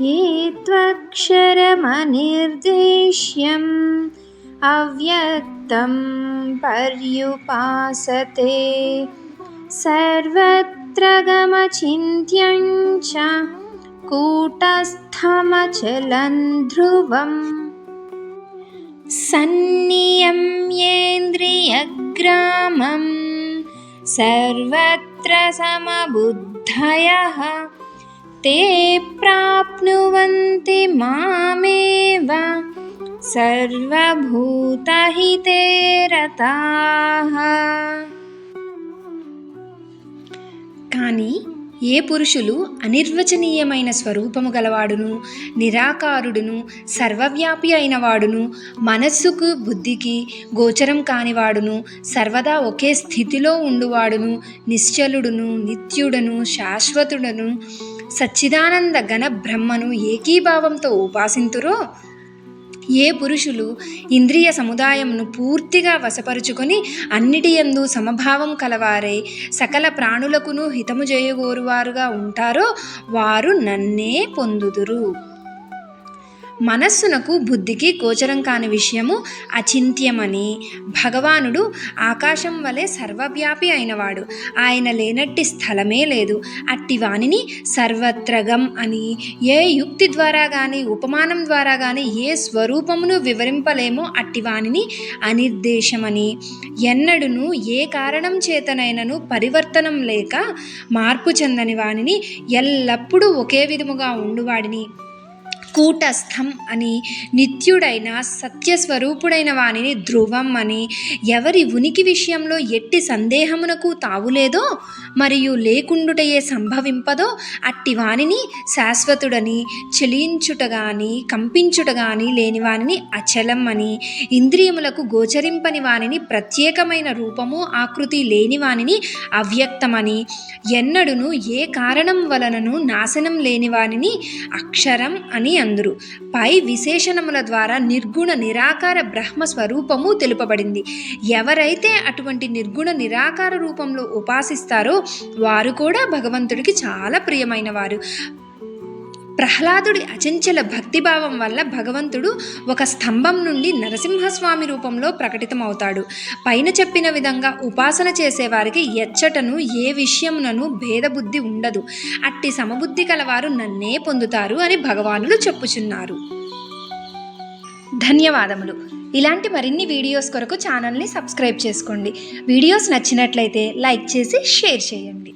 ये त्वक्षरमनिर्देश्यम् अव्यक्तं पर्युपासते। सर्वत्र गमचिन्त्यं च कूटस्थमचलं ध्रुवम्। सन्नियम्येन्द्रियग्रामं सर्वत्र समबुद्धयः ते प्राप्नुवन्ति मामेव సర్వభూతహితే రతాః కానీ ఏ పురుషులు అనిర్వచనీయమైన స్వరూపము గలవాడును నిరాకారుడును సర్వవ్యాపి అయిన వాడును మనస్సుకు బుద్ధికి గోచరం కానివాడును సర్వదా ఒకే స్థితిలో ఉండువాడును నిశ్చలుడును నిత్యుడను శాశ్వతుడను సచ్చిదానంద ఘన బ్రహ్మను ఏకీభావంతో ఉపాసింతురో ఏ పురుషులు ఇంద్రియ సముదాయంను పూర్తిగా వశపరుచుకొని అన్నిటి యందు సమభావం కలవారై సకల ప్రాణులకును హితము చేయగోరువారుగా ఉంటారో వారు నన్నే పొందుదురు. మనస్సునకు బుద్ధికి గోచరం కాని విషయము అచింత్యమని. భగవానుడు ఆకాశం వలె సర్వవ్యాపి అయినవాడు. ఆయన లేనట్టి స్థలమే లేదు. అట్టి వాణిని సర్వత్రగం అని. ఏ యుక్తి ద్వారా కానీ ఉపమానం ద్వారా కానీ ఏ స్వరూపమును వివరింపలేమో అట్టి వాణిని అనిర్దేశమని. ఎన్నడును ఏ కారణం చేతనైనను పరివర్తనం లేక మార్పు చెందని వానిని ఎల్లప్పుడూ ఒకే విధముగా ఉండువాడిని. కూటస్థం అని నిత్యుడైన సత్యస్వరూపుడైన వానిని ధ్రువం అని ఎవరి ఉనికి విషయంలో ఎట్టి సందేహమునకు తావులేదో మరియు లేకుండుటయే సంభవింపదో అట్టి వానిని శాశ్వతుడని చెలించుట గాని కంపించుట గాని లేని వానిని అచలం అని ఇంద్రియములకు గోచరింపని వానిని ప్రత్యేకమైన రూపము ఆకృతి లేని వానిని అవ్యక్తమని ఎన్నడును ఏ కారణం వలనను నాశనం లేని వానిని అక్షరం అని అందురు పై విశేషణముల ద్వారా నిర్గుణ నిరాకార బ్రహ్మ స్వరూపము తెలుపబడింది. ఎవరైతే అటువంటి నిర్గుణ నిరాకార రూపంలో ఉపాసిస్తారో వారు కూడా భగవంతుడికి చాలా ప్రియమైన వారు ప్రహ్లాదుడి అచంచల భక్తిభావం వల్ల భగవంతుడు ఒక స్తంభం నుండి నరసింహస్వామి రూపంలో ప్రకటితమవుతాడు. పైన చెప్పిన విధంగా ఉపాసన చేసేవారికి ఎచ్చటను ఏ విషయమునను భేదబుద్ధి ఉండదు. అట్టి సమబుద్ధి కలవారు నన్నే పొందుతారు అని భగవానుడు చెప్పుచున్నారు. ధన్యవాదములు. ఇలాంటి మరిన్ని వీడియోస్ కొరకు ఛానల్ని సబ్స్క్రైబ్ చేసుకోండి. వీడియోస్ నచ్చినట్లయితే లైక్ చేసి షేర్ చేయండి.